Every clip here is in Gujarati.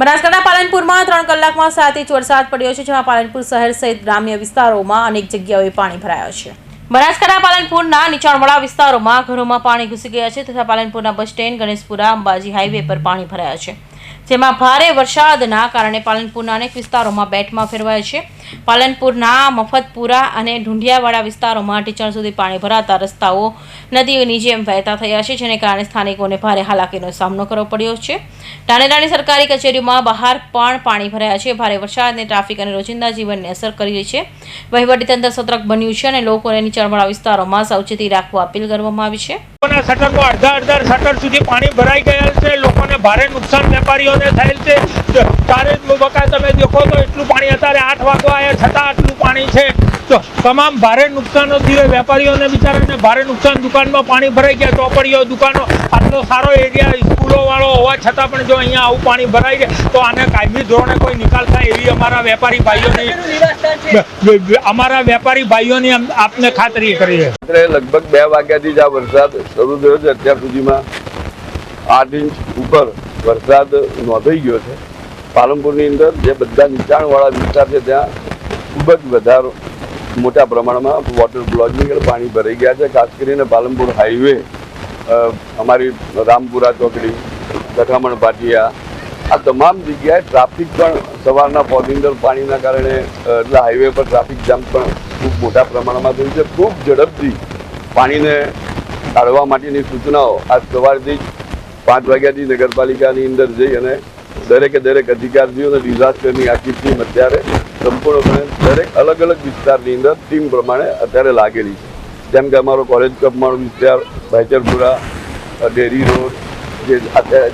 બનાસકાંઠા પાલનપુરમાં ત્રણ કલાકમાં સાત ઇંચ વરસાદ પડ્યો છે, જેમાં પાલનપુર શહેર સહિત ગ્રામ્ય વિસ્તારોમાં અનેક જગ્યાઓએ પાણી ભરાયા છે. બનાસકાંઠા પાલનપુરના નીચાણવાળા વિસ્તારોમાં ઘરોમાં પાણી ઘૂસી ગયા છે તથા પાલનપુરના bus stand, Ganeshpura, Ambaji highway પર પાણી ભરાયા છે. જેમાં ભારે વરસાદના કારણે પાલનપુરના અનેક વિસ્તારોમાં બેટમાં ફેરવાયા છે. પાલનપુરના, મફતપુરા અને ઢુંઢિયાવાડા વિસ્તારોમાં ટીચણ સુધી પાણી ભરાતા રસ્તાઓ નદીઓની જેમ વહેતા થયા છે, જેને કારણે સ્થાનિકોને ભારે હાલાકીનો સામનો કરવો પડ્યો છે. ટાણેરાની સરકારી કચેરીઓમાં બહાર પણ પાણી ભરાયા છે. ભારે વરસાદને, ટ્રાફિક અને રોજિંદા જીવનને અસર કરી રહી છે. વહીવટીતંત્ર સતર્ક બન્યું છે અને લોકોને નીચાણવાળા વિસ્તારોમાં સાવચેતી રાખવા અપીલ કરવામાં આવી છે. પાણી ભરાઈ ગયા છે. લોકોને ભારે નુકસાન વેપારીઓને થયેલ છે. ચારે બકા તમે દેખો તો એટલું પાણી અત્યારે આઠ વાગવા આવ્યા છતાં આટલું પાણી છે તો તમામ ભારે નુકસાનો થયું વેપારીઓને બિચારાને ભારે નુકસાન દુકાનમાં પાણી ભરાઈ ગયા ચોપડીઓ દુકાનો. આટલો સારો એરિયા સ્કૂલો વાળો હોવા છતાં પણ જો અહીંયા આવું પાણી ભરાઈ જાય તો આને કાયમી ધોરણે કોઈ નિકાલ થાય એવી અમારા વેપારી ભાઈઓની અમારા વેપારી ભાઈઓની આપને ખાતરી કરી છે. લગભગ બે વાગ્યાથી જ આ વરસાદ શરૂ થયો છે. અત્યાર સુધીમાં આઠ ઇંચ ઉપર વરસાદ નોંધાઈ ગયો છે. પાલનપુરની અંદર જે બધા નીચાણવાળા વિસ્તાર છે ત્યાં ખૂબ જ વધારે મોટા પ્રમાણમાં વોટર બ્લોકિંગ પાણી ભરાઈ ગયા છે. ખાસ કરીને પાલનપુર હાઈવે અમારી રામપુરા ચોકડી દખામણ પાટિયા આ તમામ જગ્યાએ ટ્રાફિક પણ સવારના પોરની પાણીના કારણે એટલે હાઈવે પર ટ્રાફિક જામ પણ ખૂબ મોટા પ્રમાણમાં થયું છે. ખૂબ ઝડપથી પાણીને કાઢવા માટેની સૂચનાઓ આજ સવારથી જ પાંચ વાગ્યાથી નગરપાલિકાની અંદર જઈ અને દરેકે દરેક અધિકારીઓને ડિઝાસ્ટરની આખી ટીમ અત્યારે સંપૂર્ણપણે દરેક અલગ અલગ વિસ્તારની અંદર ટીમ પ્રમાણે અત્યારે લાગેલી છે. જેમ કે અમારો કોલેજ કપમાળ વિસ્તાર ભાઈચરપુરા ડેરી રોડ, જે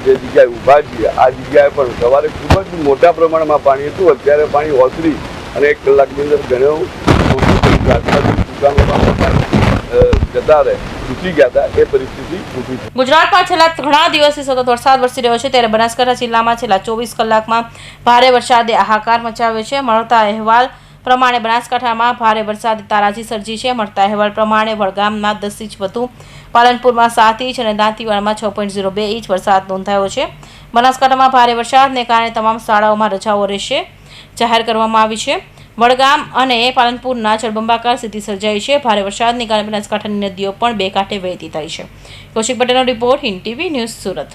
જે જગ્યાએ ઊભા છીએ, આ જગ્યાએ પણ સવારે ખૂબ જ મોટા પ્રમાણમાં પાણી હતું. અત્યારે પાણી ઓસરી અને એક કલાકની અંદર ઘણું ઓછું થઈ ગયું. હતા એ પરિસ્થિતિ ઊભી થઈ. ગુજરાતમાં છેલ્લા ઘણા દિવસથી સતત વરસાદ વરસી રહ્યો છે. ત્યારે બનાસકાંઠા જિલ્લામાં છેલ્લા ચોવીસ કલાકમાં ભારે વરસાદે હાહાકાર મચાવ્યો છે. મળતા અહેવાલ પ્રમાણે બનાસકાંઠામાં ભારે વરસાદે તારાજી સર્જી છે. મળતા અહેવાલ પ્રમાણે વડગામમાં દસ ઇંચ વધુ, પાલનપુરમાં સાત ઇંચ અને દાંતીવાડામાં છ પોઈન્ટ ઝીરો બે ઇંચ વરસાદ નોંધાયો છે. બનાસકાંઠામાં ભારે વરસાદને કારણે તમામ શાળાઓમાં રજાઓ રહેશે. જાહેર કરવામાં આવી છે. વડગામ અને પાલનપુરના જળબંબાકાર સ્થિતિ સર્જાઈ છે. ભારે વરસાદને કારણે બનાસકાંઠાની નદીઓ પણ બે કાંઠે વહેતી થઈ છે. કૌશિક પટેલનો report Hind TV news Surat.